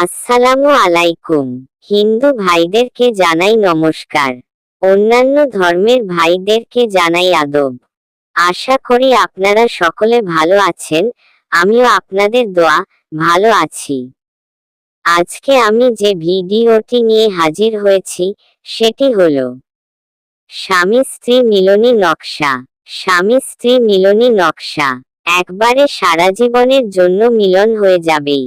আসসালামু আলাইকুম। হিন্দু ভাইদেরকে জানাই নমস্কার। অন্যান্য ধর্মের ভাইদেরকে জানাই আদব। আশা করি আপনারা সকলে ভালো আছেন, আমিও আপনাদের দোয়া, ভালো আছি। আজকে আমি যে ভিডিওটি নিয়ে হাজির হয়েছি, সেটি হল স্বামী স্ত্রী মিলনী নকশা। স্বামী স্ত্রী মিলনী নকশা। একবারে সারা জীবনের জন্য মিলন হয়ে যাবেই।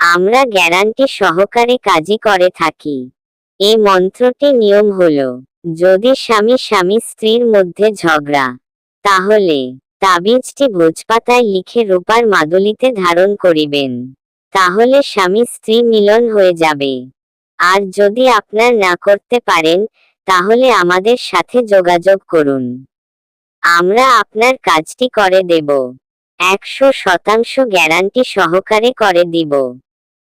আমরা গ্যারান্টি সহকারে কাজই করে থাকি। এই মন্ত্রটি নিয়ম হলো, যদি স্বামী স্বামী স্ত্রীর মধ্যে ঝগড়া, তাহলে তাবিজটি ভোজপাতায় লিখে রূপার মাদুলিতে ধারণ করিবেন, তাহলে স্বামী স্ত্রী মিলন হয়ে যাবে। আর যদি আপনার না করতে পারেন, তাহলে আমাদের সাথে যোগাযোগ করুন। আমরা আপনার কাজটি করে দেব। একশো শতাংশ গ্যারান্টি সহকারে করে দিব।